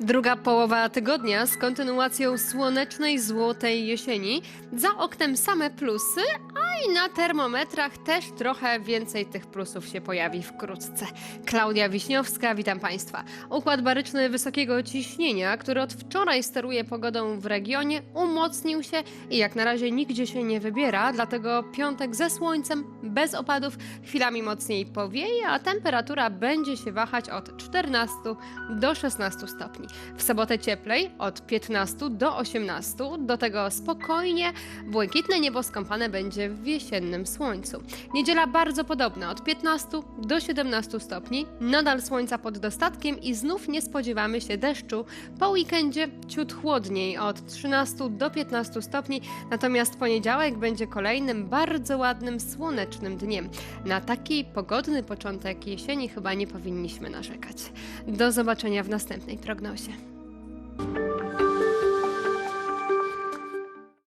Druga połowa tygodnia z kontynuacją słonecznej, złotej jesieni. Za oknem same plusy, i na termometrach też trochę więcej tych plusów się pojawi wkrótce. Klaudia Wiśniowska, witam Państwa. Układ baryczny wysokiego ciśnienia, który od wczoraj steruje pogodą w regionie, umocnił się i jak na razie nigdzie się nie wybiera, dlatego piątek ze słońcem, bez opadów, chwilami mocniej powieje, a temperatura będzie się wahać od 14 do 16 stopni. W sobotę cieplej od 15 do 18, do tego spokojnie, błękitne niebo skąpane będzie w jesiennym słońcu. Niedziela bardzo podobna, od 15 do 17 stopni, nadal słońca pod dostatkiem i znów nie spodziewamy się deszczu. Po weekendzie ciut chłodniej, od 13 do 15 stopni, natomiast poniedziałek będzie kolejnym bardzo ładnym, słonecznym dniem. Na taki pogodny początek jesieni chyba nie powinniśmy narzekać. Do zobaczenia w następnej prognozie.